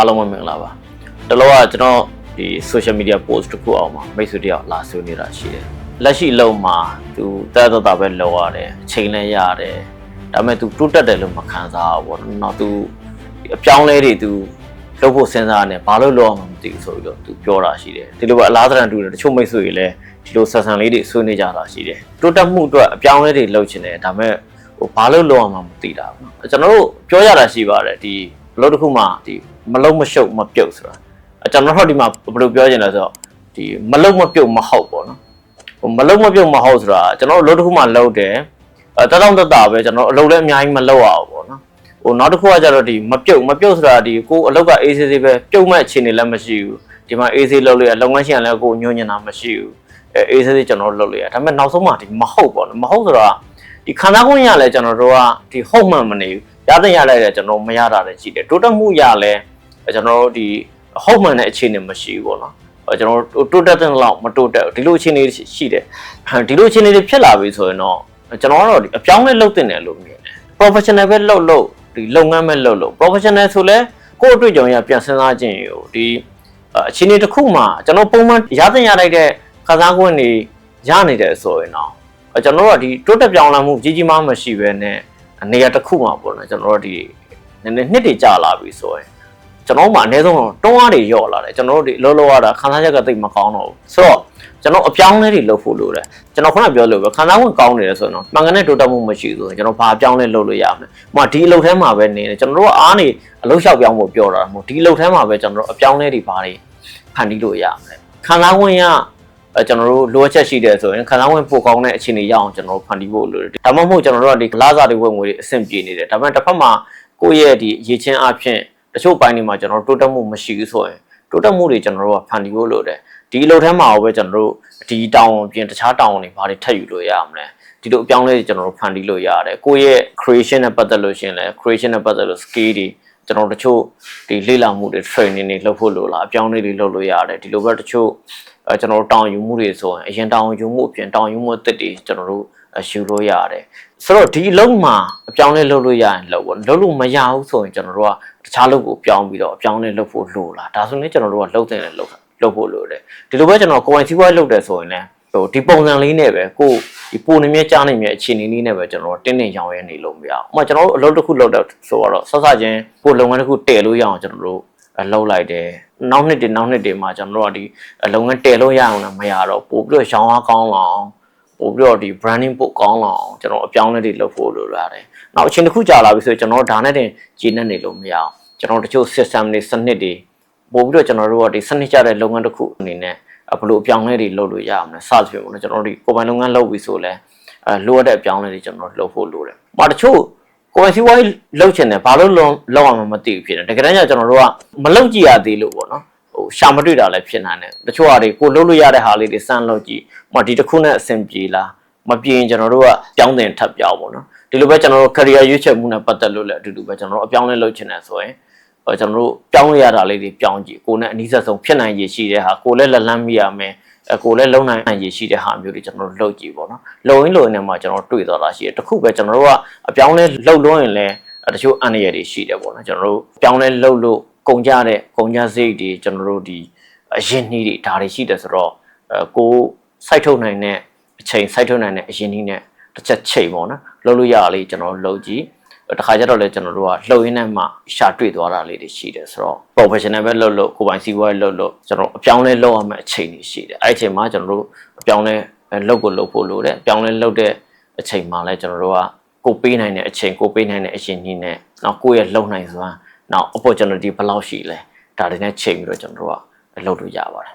အားလုံးပဲမင်္ဂလာပါတလောကကျွန်တော်ဒီ social media post တစ်ခုအောင်မှာမိတ်ဆွေတယောက်လာဆွေးနေတာရှိတယ်လက်ရှိအလုံးမှာသူတက်တော့တာပဲလောရတယ်အချိန်လည်းရတယ်ဒါပေမဲ့ तू တိုးတက်တယ်လို့မခံစားဘူးပေါ့နော်နောက် तू အပြောင်းလဲတွေ तू လုပ်ဖို့စဉ်းစားနေဘာလို့လုပ်အောင်မသိဘူးဆိုပြီးတော့ तू ပြောတာရှိတယ်ဒီလိုပဲအလားတရံတူတယ်တချို့မိတ်ဆွေတွေလည်းဒီလိုဆက်ဆံလေးတွေဆွေးနွေးကြတာရှိတယ်တိုးတက်မှုအတွက်အပြောင်းလဲတွေလုပ်ချင်တယ်ဒါပေမဲ့ဟိုဘာလို့လုပ်အောင်မသိတာဘူးနော်ကျွန်တော်တို့ပြောရတာရှိပါတယ်ဒီ ဘလို့တစ်ခုမှဒီမလုံးမရှုပ်မပြုတ်ဆိုတာအဲကျွန်တော်တို့ဒီမှာဘယ်လိုပြောချင်လဲဆိုတော့ဒီမလုံးမပြုတ်မဟုတ်ပေါ့နော်ဟိုမလုံးမပြုတ်မဟုတ်ဆိုတာကျွန်တော်တို့အလုပ်တစ်ခုမှလုပ်တယ်အဲတတောင့်တတပဲကျွန်တော်အလုပ်လည်းအများကြီးမလုပ်ရဘူးပေါ့နော်ဟိုနောက်တစ်ခုကကျတော့ဒီမပြုတ်မပြုတ်ဆိုတာဒီကိုအလုပ်ကအေးဆေးဆေးပဲပြုတ်မဲ့အခြေအနေလည်းမရှိဘူးဒီမှာအေးဆေးလုပ်လို့ရလုပ်ငန်းရှင်ကလည်းကိုညွှန်ညင်တာမရှိဘူးအဲအေးဆေးဆေးကျွန်တော်လုပ်လို့ရဒါပေမဲ့နောက်ဆုံးမှဒီမဟုတ်ပေါ့နော်မဟုတ်ဆိုတာဒီခန္ဓာကိုယ်ရလဲကျွန်တော်တို့ကဒီဟုတ်မှန်မနေဘူး ရတဲ့ရလိုက်တယ်ကျွန်တော်မရတာလည်းရှိတယ်တိုးတက်မှုရလဲကျွန်တော်တို့ဒီဟုတ်မှန်တဲ့အခြေအနေမရှိဘူးပေါ့နော်အဲကျွန်တော်တို့တိုးတက်တဲ့လောက်မတိုးတက်ဘူးဒီလိုအခြေအနေရှိတယ်ဒီလိုအခြေအနေတွေဖြစ်လာပြီဆိုရင်တော့ကျွန်တော်ကတော့ဒီအပြောင်းလဲလုပ်တင်တယ်လို့မြင်တယ် professional ပဲလုပ်လို့ဒီလုပ်ငန်းပဲလုပ်လို့ professional ဆိုလဲကိုယ့်အတွေ့အကြုံရပြန်စဉ်းစားခြင်းရောဒီအခြေအနေတစ်ခုမှာကျွန်တော်ပုံမှန်ရတဲ့ရလိုက်တဲ့ခစားခွင့်တွေရနေတယ်ဆိုရင်တော့ကျွန်တော်တို့ကဒီတိုးတက်ပြောင်းလဲမှုကြီးကြီးမားမရှိဘဲနဲ့ နေရာတစ်ခုမှာပေါ့နော်ကျွန်တော်တို့ဒီနည်းနည်းနှစ်တွေကြာလာပြီဆိုရင်ကျွန်တော်မှအနည်းဆုံးတွန်းအားတွေလျော့လာတယ်ကျွန်တော်တို့ဒီလောလောရတာခန်းစားချက်ကတိတ်မကောင်းတော့ဘူးဆိုတော့ကျွန်တော်အပြောင်းလဲတွေလုပ်ဖို့လိုတယ်ကျွန်တော်ခုနပြောလို့ပဲခန်းစားဝင်ကောင်းနေတယ်ဆိုရင်တော့မှန်ကန်တဲ့တိုးတက်မှုမရှိဘူးဆိုရင်ကျွန်တော်ဘာအပြောင်းလဲလုပ်လို့ရမလဲ။မှဒီအလုပ်ထဲမှာပဲနေတယ်ကျွန်တော်တို့ကအားနေအလုပ်လျှောက်ပြောင်းဖို့ပြောတာမဟုတ်ဒီအလုပ်ထဲမှာပဲကျွန်တော်တို့အပြောင်းလဲတွေဘာတွေဖန်တီးလို့ရမလဲ။ခန်းစားဝင်က အဲကျွန်တော်တို့လိုအပ်ချက်ရှိတယ်ဆိုရင်ခန်းစားဝင်ပိုကောင်းတဲ့အခြေအနေရအောင်ကျွန်တော်တို့ဖန်တီးဖို့လိုတယ်။ဒါမှမဟုတ်ကျွန်တော်တို့ကဒီလာစားတွေဝင်ငွေတွေအဆင်ပြေနေတယ်။ဒါပေမဲ့တစ်ဖက်မှာကိုယ့်ရဲ့ဒီရေချင်းအဖြစ်တချို့ပိုင်းတွေမှာကျွန်တော်တို့တိုးတက်မှုမရှိဘူးဆိုရင်တိုးတက်မှုတွေကျွန်တော်တို့ကဖန်တီးဖို့လိုတယ်။ဒီအလုပ်ထဲမှာပဲကျွန်တော်တို့ဒီတောင်းပြင်တခြားတောင်းတွေဘာတွေထပ်ယူလို့ရမလဲဒီလိုအပြောင်းလဲကျွန်တော်တို့ဖန်တီးလို့ရတယ်ကိုယ့်ရဲ့ creation နဲ့ပတ်သက်လို့ရှင်လဲ creation နဲ့ပတ်သက်လို့ skill တွေ ကျွန်တော်တို့တချို့ဒီလေ့လာမှုတွေ training တွေလုပ်ဖို့လိုလားအပြောင်းလဲတွေလုပ်လို့ရတယ်ဒီလိုပဲတချို့အဲကျွန်တော်တို့တောင်းယူမှုတွေဆိုရင်အရင်တောင်းယူမှုအပြင်တောင်းယူမှုအသစ်တွေကျွန်တော်တို့ယူလို့ရတယ်ဆိုတော့ဒီအလုံးမှာအပြောင်းလဲလုပ်လို့ရရင်လုပ်ပေါ့လုပ်လို့မရဘူးဆိုရင်ကျွန်တော်တို့ကတခြားလုပ်ကိုပြောင်းပြီးတော့အပြောင်းလဲလုပ်ဖို့လိုလားဒါဆိုရင်ကျွန်တော်တို့ကလုပ်တဲ့လုပ်တာလုပ်ဖို့လိုတယ်ဒီလိုပဲကျွန်တော်ကိုယ်ပိုင်စီးပွားရေးလုပ်တယ်ဆိုရင်လည်း ဟိုဒီပုံစံလေးနဲ့ပဲကိုဒီပုံနေမြဲကြားနေမြဲအခြေအနေလေးနဲ့ပဲကျွန်တော်တင်းတင်းရောင်ရဲနေလို့မရအောင်။ဥပမာကျွန်တော်တို့အလုပ်တစ်ခုလုပ်တဲ့ဆိုတော့ဆက်စချင်းကိုလုပ်ငန်းတစ်ခုတည်လို့ရအောင်ကျွန်တော်တို့အလုပ်လိုက်တယ်။နောက်နှစ်တည်းနောက်နှစ်တည်းမှာကျွန်တော်တို့ကဒီလုပ်ငန်းတည်လို့ရအောင်လည်းမရတော့ပို့ပြီးတော့ရောင်းအားကောင်းလာအောင်ပို့ပြီးတော့ဒီ branding ပို့ကောင်းလာအောင်ကျွန်တော်အပြောင်းအလဲတွေလုပ်ဖို့လိုလာတယ်။နောက်အချိန်တစ်ခုကြာလာပြီဆိုရင်ကျွန်တော်ဒါနဲ့တင်ဂျင်းနဲ့နေလို့မရအောင်။ကျွန်တော်တို့တချို့ system တွေစနစ်တွေပို့ပြီးတော့ကျွန်တော်တို့ကဒီစနစ်ကျတဲ့လုပ်ငန်းတစ်ခုအနေနဲ့ ဘလို့အပြောင်းလဲတွေလုပ်လို့ရအောင်လဲစသဖြင့်ပေါ့နော်ကျွန်တော်တို့ဒီကိုယ်ပိုင်လုပ်ငန်းလုပ်ပြီးဆိုလဲအဲလိုအပ်တဲ့အပြောင်းလဲတွေကျွန်တော်တို့လုပ်ဖို့လိုတယ်။ဘာတချို့ကိုယ်ပိုင်စီးပွားရေးလုပ်ချင်တယ်ဘာလို့လုံးလောက်အောင်မသိဘူးဖြစ်တယ်။တကယ်တမ်းကျကျွန်တော်တို့ကမလုပ်ကြည့်ရသေးလို့ပေါ့နော်။ဟိုရှာမတွေ့တာလည်းဖြစ်နိုင်တယ်။တချို့ဟာတွေကိုလုပ်လို့ရတဲ့ဟာလေးတွေစမ်းလုပ်ကြည့်။ဟိုဒီတစ်ခုနဲ့အဆင်ပြေလား။မပြေရင်ကျွန်တော်တို့ကပြောင်းတင်ထပ်ပြောင်းပေါ့နော်။ဒီလိုပဲကျွန်တော်တို့ career ရွေးချယ်မှုနဲ့ပတ်သက်လို့လည်းအတူတူပဲကျွန်တော်တို့အပြောင်းလဲလုပ်ချင်တယ်ဆိုရင်ဟို ကျွန်တော်တို့ပြောင်းရရတာလေးတွေပြောင်းကြည့်ကိုယ်နဲ့အနည်းဆက်ဆုံးဖြစ်နိုင်ရရှိတဲ့ဟာကိုယ်လည်းလက်လန်းမိရမယ်အကိုလည်းလုံနိုင်ရရှိတဲ့ဟာမျိုးတွေကျွန်တော်တို့လုပ်ကြည့်ပေါ့နော်လုံရင်းလုံရင်းနဲ့မှကျွန်တော်တွေ့သွားတာရှိတယ်တခုပဲကျွန်တော်တို့ကအပြောင်းလဲလှုပ်လို့ရင်လည်းတချို့အန္တရာယ်တွေရှိတယ်ပေါ့နော်ကျွန်တော်တို့ပြောင်းလဲလှုပ်လို့ကုန်ကြတဲ့ကုန်ကြစိတ်တွေကျွန်တော်တို့ဒီအရင်နှီးတွေဒါတွေရှိတယ်ဆိုတော့အဲကိုစိုက်ထုတ်နိုင်တဲ့အချိန်စိုက်ထုတ်နိုင်တဲ့အရင်နှီးနဲ့တစ်ချက်ချိန်ပေါ့နော်လှုပ်လို့ရလေးကျွန်တော်လှုပ်ကြည့် တခါကျတော့လေကျွန်တော်တို့ကလှုပ်ရင်းနဲ့မှရှာတွေ့သွားတာလေးတွေရှိတယ်ဆိုတော့ professional ပဲလုပ်လို့ကိုယ်ပိုင်စီးပွားရေးလုပ်လို့ကျွန်တော်အပြောင်းလဲလုပ်ရမယ့်အချိန်တွေရှိတယ်အဲ့ဒီအချိန်မှာကျွန်တော်တို့အပြောင်းလဲလုပ်ကိုလုပ်ဖို့လိုတယ်အပြောင်းလဲလုပ်တဲ့အချိန်မှာလည်းကျွန်တော်တို့ကကိုပေးနိုင်တဲ့အချိန်ကိုပေးနိုင်တဲ့အချိန်ကြီးနဲ့နောက်ကိုယ့်ရဲ့လုံနိုင်စွမ်းနောက် opportunity ဘယ်လောက်ရှိလဲဒါတွေနဲ့ချိန်ပြီးတော့ကျွန်တော်တို့ကလုပ်လို့ရပါတယ်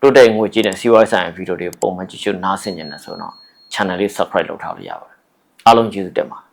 တိုးတက်ငွေကြီးတဲ့စီးပွားရေးဆိုင်ရာဗီဒီယိုတွေပုံမှန်ကြည့်ရှုနားဆင်နေတယ်ဆိုတော့ channel လေး subscribe လုပ်ထားလို့ရပါတယ်အားလုံးကျေးဇူးတင်ပါတယ်